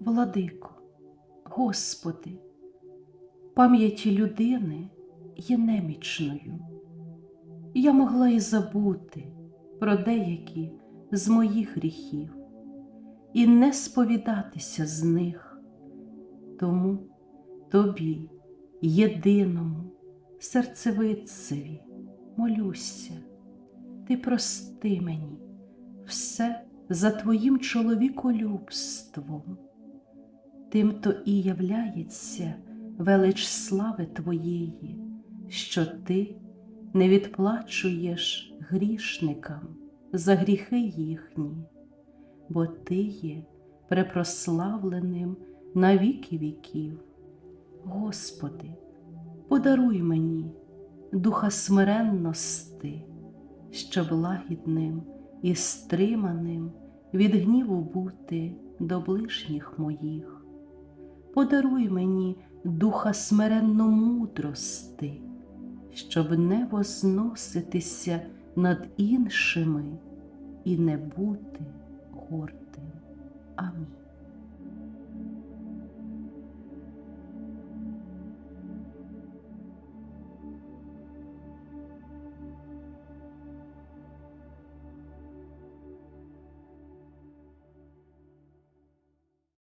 Владико, Господи, пам'яті людини є немічною. Я могла і забути про деякі з моїх гріхів і не сповідатися з них. Тому тобі, єдиному, серцевицеві, молюся, ти прости мені все за твоїм чоловіколюбством. Тим то і являється велич слави Твоєї, що Ти не відплачуєш грішникам за гріхи їхні, бо Ти є препрославленим на віки віків. Господи, подаруй мені духа смиренності, щоб лагідним і стриманим від гніву бути до ближніх моїх. Подаруй мені духа смиренно мудрости, щоб не возноситися над іншими і не бути гордим.